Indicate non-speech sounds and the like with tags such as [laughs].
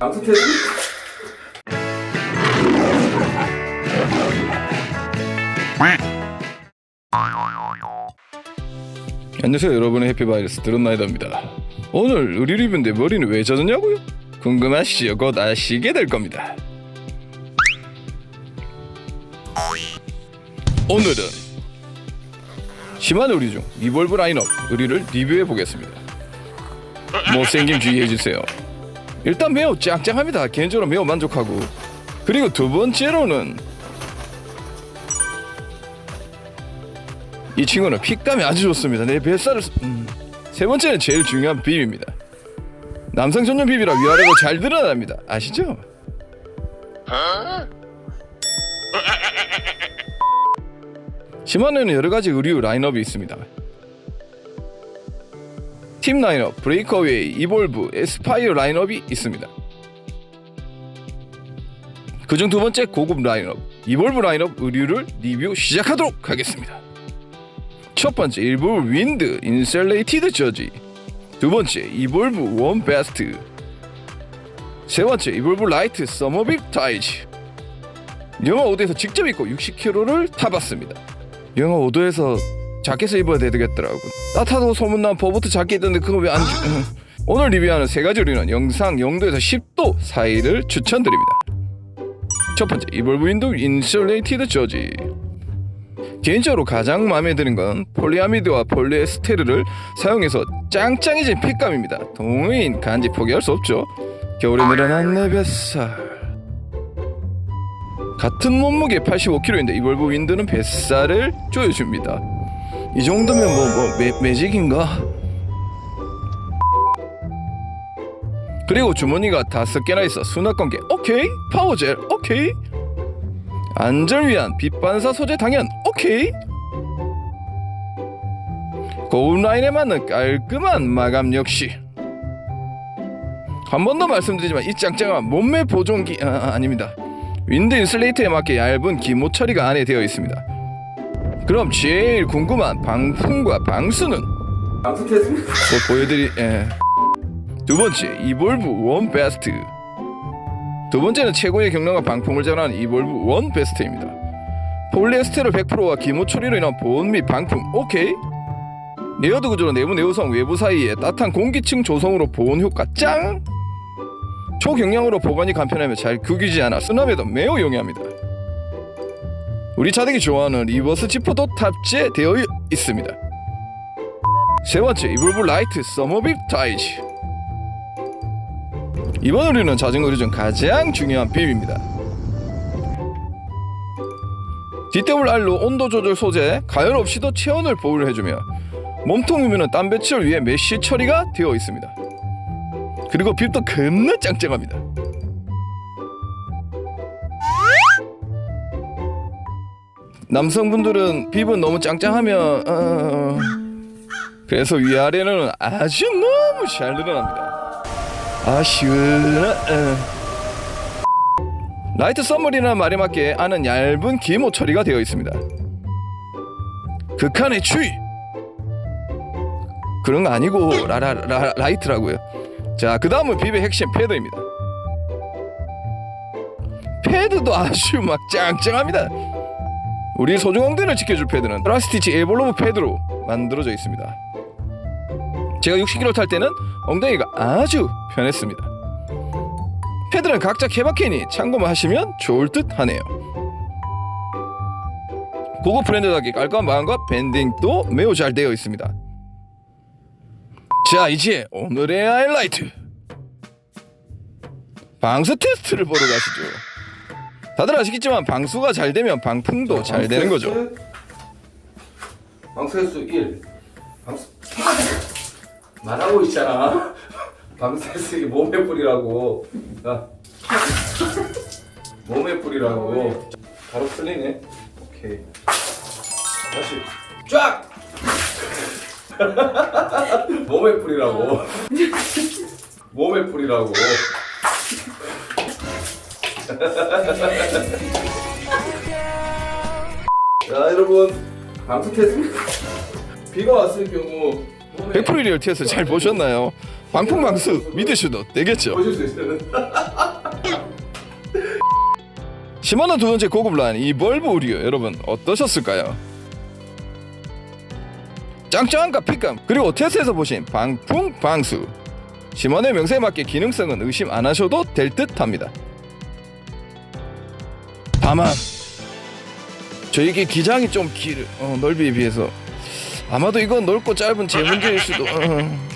방수 테스트? 안녕하세요 여러분의 해피바이러스 드론나이더입니다 오늘 의리 리뷰인데 머리는 왜 젖었냐고요? 궁금하시죠? 곧 아시게 될 겁니다 오늘은 심한 의리 중 리볼브 라인업 의리를 리뷰해 보겠습니다 못생김 주의해주세요 일단 매우 짱짱합니다 개인적으로 매우 만족하고 그리고 두 번째로는 이 친구는 핏감이 아주 좋습니다. 내 뱃살을 쓰- 음. 세 번째는 제일 중요한 비입니다. 남성 전용 비비라 위아래로 잘 드러납니다. 아시죠? 시마네는 여러 가지 의류 라인업이 있습니다. 팀 라인업, 브레이커웨이, 이볼브, 에스파이어 라인업이 있습니다. 그중 두 번째 고급 라인업, 이볼브 라인업 의류를 리뷰 시작하도록 하겠습니다. 첫 번째 일부 윈드 인셀레이티드 저지 두 번째 이볼브 원 베스트 세 번째 이볼브 라이트 서머빕 타이즈 영하 5도에서 직접 입고 60km를 타봤습니다 영하 5도에서 자켓을 입어야 되겠더라고 따뜻하다고 소문난 버보트 자켓 있던데 그거 왜 안 주... [laughs] 오늘 리뷰하는 세 가지 요리는 영상 0도에서 10도 사이를 추천드립니다 첫 번째 이볼브 윈드 인셀레이티드 저지 개인적으로 가장 마음에 드는 건 폴리아미드와 폴리에스테르를 사용해서 짱짱해진 핏감입니다. 동의인 간지 포기할 수 없죠. 겨울에 늘어난 내 뱃살. 같은 몸무게 85kg인데 이볼브 윈드는 뱃살을 조여줍니다. 이 정도면 뭐, 뭐 매, 매직인가? 그리고 주머니가 다섯 개나 있어. 수납 관계. 오케이. 파워젤. 오케이. 안전을 위한 빛반사 소재 당연. 오케이. 고운 라인에 맞는 깔끔한 마감 역시. 한 번 더 말씀드리지만 이 짱짱한 몸매 보존기 아, 아닙니다. 윈드 인슐레이터에 맞게 얇은 기모 처리가 안에 되어 있습니다 그럼 제일 궁금한 방풍과 방수는? 방수 테스트? 곧 보여드리 예. 두 번째 이볼브 원 베스트. 두 번째는 최고의 경량과 방풍을 자랑하는 이볼브 원 베스트입니다. 폴리에스테르 100%와 기모 처리로 인한 보온 및 방풍 오케이. 레어드 구조로 내부 내구성 외부 사이에 따뜻한 공기층 조성으로 보온 효과 짱! 초경량으로 보관이 간편하며 잘 구기지 않아 수납에도 매우 용이합니다 우리 차들이 좋아하는 리버스 지퍼도 탑재되어 있습니다. 세 번째 이볼브 라이트 서머빕 타이즈. 이번 의류는 자전거 의류 중 가장 중요한 비입니다. DWR로 온도 조절 소재 가열 없이도 체온을 보호를 해주며 몸통 유무는 땀 배출을 위해 메쉬 처리가 되어 있습니다. 그리고 빕도 겁나 짱짱합니다 남성분들은 빕은 너무 짱짱하면 어... 그래서 위아래는 아주 너무 잘 늘어납니다. 아 시원하. 어. 라이트 썸머리라는 말에 맞게 안은 얇은 기모 처리가 되어 있습니다. 극한의 추위. 그런 거 아니고 라라 라, 라이트라고요. 자, 그 다음은 빕의 핵심 패드입니다. 패드도 아주 막 짱짱합니다. 우리 소중엉들을 지켜줄 패드는 트라스티치 에볼로브 패드로 만들어져 있습니다. 제가 60km 탈 때는 엉덩이가 아주 편했습니다. 패드는 각자 케바케니 참고만 하시면 좋을 듯 하네요. 고급 브랜드답게 깔끔한 마감과 밴딩도 매우 잘 되어 있습니다. 자 이제 오늘의 하이라이트 방수 테스트를 보러 가시죠. 다들 아시겠지만 방수가 잘 되면 방풍도 잘 되는 거죠. 방수 횟수 1 방수 말하고 있잖아. 횟수 2 몸에 뿌리라고. 야 몸에 뿌리라고. 바로 틀리네. 오케이. 다시. 쫙! [laughs] 몸에 뿌리라고. 몸에 뿌리라고 자 여러분 방수 테스트 비가 왔을 경우 100% 리얼 테스트 잘 보셨나요? 방풍 방수 믿으셔도 되겠죠. 보실 수 있어요. [laughs] 시마노 두 번째 고급 라인 이볼브 우리요 여러분 어떠셨을까요? 짱짱한 핏감 그리고 테스트에서 보신 방풍 방수 시마노의 명세에 맞게 기능성은 의심 안 하셔도 될 듯합니다. 다만 저에게 기장이 좀 길, 어, 넓이에 비해서 아마도 이건 넓고 짧은 제 [laughs] 문제일 수도. 어.